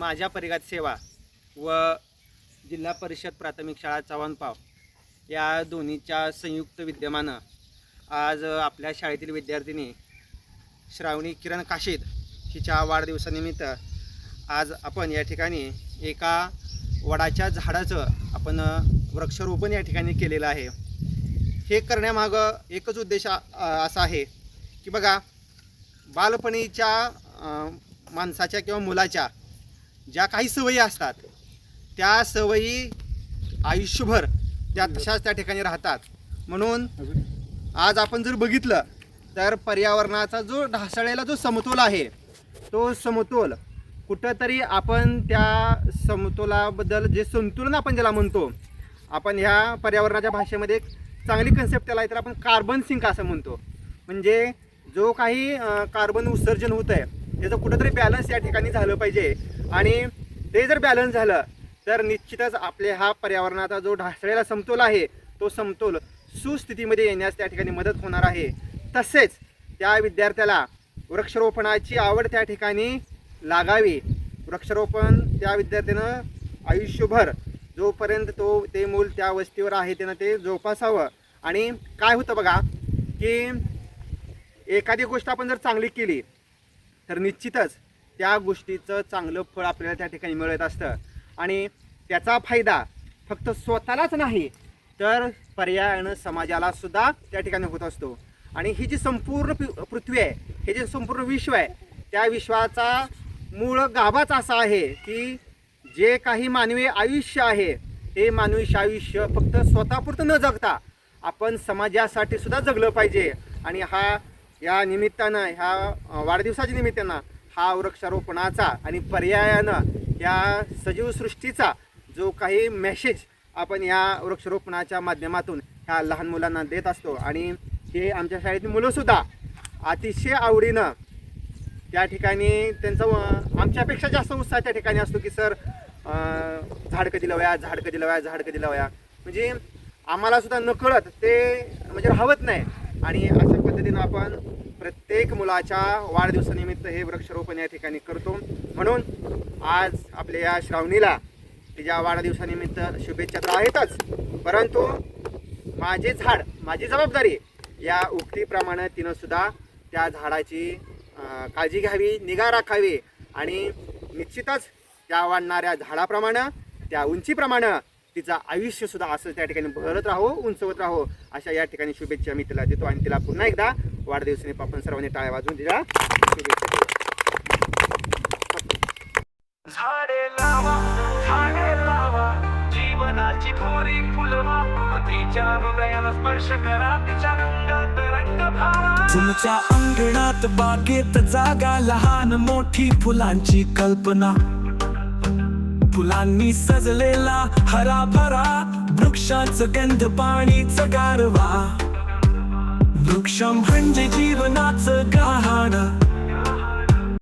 माझ्या परिघात सेवा व जिल्हा परिषद प्राथमिक शाळा चव्हाणपाव या दोन्हीच्या संयुक्त विद्यमानं आज आपल्या शाळेतील विद्यार्थिनी श्रावणी किरण काशीद हिच्या वाढदिवसानिमित्त आज आपण या ठिकाणी एका वडाच्या झाडाचं आपण वृक्षारोपण या ठिकाणी केलेलं आहे. हे करण्यामागं एकच उद्देश असा आहे की बघा बालपणीच्या माणसाच्या किंवा मुलाच्या ज्या काही सवयी असतात त्या सवयी आयुष्यभर त्या तशाच त्या ठिकाणी राहतात. म्हणून आज आपण जर बघितलं तर पर्यावरणाचा जो ढासळलेला जो समतोल आहे तो समतोल कुठंतरी आपण त्या समतोलाबद्दल जे संतुलन आपण ज्याला म्हणतो आपण ह्या पर्यावरणाच्या भाषेमध्ये एक चांगली कन्सेप्ट त्याला आहे तर आपण कार्बन सिंक असं म्हणतो. म्हणजे जो काही कार्बन उत्सर्जन होत आहे त्याचं कुठंतरी बॅलन्स या ठिकाणी झालं पाहिजे. आणि ते जर बॅलन्स झालं तर निश्चितच आपल्या हा पर्यावरणाचा जो ढासळलेला समतोल आहे तो समतोल सुस्थितीमध्ये येण्यास त्या ठिकाणी मदत होणार आहे. तसेच त्या विद्यार्थ्याला वृक्षारोपणाची आवड त्या ठिकाणी लागावी. वृक्षारोपण त्या विद्यार्थ्यानं आयुष्यभर जोपर्यंत तो ते मूल त्या वस्तीवर आहे त्यानं ते जोपासावं. आणि काय होतं बघा की एखादी गोष्ट आपण जर चांगली केली तर निश्चितच त्या गोष्टीचं चांगलं फळ आपल्याला त्या ठिकाणी मिळत असतं. आणि त्याचा फायदा फक्त स्वतःलाच नाही तर पर्यायानं समाजाला सुद्धा त्या ठिकाणी होत असतो. आणि ही जी संपूर्ण पृ- पृथ्वी आहे हे जे संपूर्ण विश्व आहे त्या विश्वाचा मूळ गाभाच असा आहे की जे काही मानवी आयुष्य आहे हे मानवी आयुष्य फक्त स्वतःपुरतं न जगता आपण समाजासाठी सुद्धा जगलं पाहिजे. आणि हा या निमित्तानं ह्या वाढदिवसाच्या निमित्तानं हा वृक्षारोपणाचा आणि पर्यायानं या सजीव सृष्टीचा जो काही मेसेज आपण या वृक्षारोपणाच्या माध्यमातून ह्या लहान मुलांना देत असतो आणि हे आमच्या शाळेतील मुलंसुद्धा अतिशय आवडीनं त्या ठिकाणी त्यांचा आमच्यापेक्षा जास्त उत्साह त्या ठिकाणी असतो की सर झाड कधी लावया झाड कधी लावया झाड कधी लावया. म्हणजे आम्हालासुद्धा नकळत ते म्हणजे राहत नाही. आणि अशा पद्धतीनं आपण प्रत्येक मुलाच्या वाढदिवसानिमित्त हे वृक्षारोपण या ठिकाणी करतो. म्हणून आज आपल्या या श्रावणीला तिच्या वाढदिवसानिमित्त शुभेच्छा तर आहेतच परंतु माझे झाड माझी जबाबदारी या उक्तीप्रमाणे तिनं सुद्धा त्या झाडाची काळजी घ्यावी निगा राखावी आणि निश्चितच त्या वाढणाऱ्या झाडाप्रमाणे त्या उंचीप्रमाणे तिचं आयुष्यसुद्धा असं त्या ठिकाणी भरत राहो उंचवत राहो अशा या ठिकाणी शुभेच्छा मी तिला देतो आणि तिला पुन्हा एकदा वाढदिवसाने आपण सर्वांनी टाळ्या वाजवून तिला देतो. झाडे लावा झाडे लावा जीवनाची थोरी फुलवा. तिच्या हृदयाला स्पर्श करा तिच्या रंगात रंग भावा तुमच्या अंगणात बागेत जागा लहान मोठी फुलांची कल्पना. फुलांनी सजलेला हरा भरा वृक्षाचं गंध पाणीचं गारवा. वृक्ष म्हणजे जीवनाचं गहाण.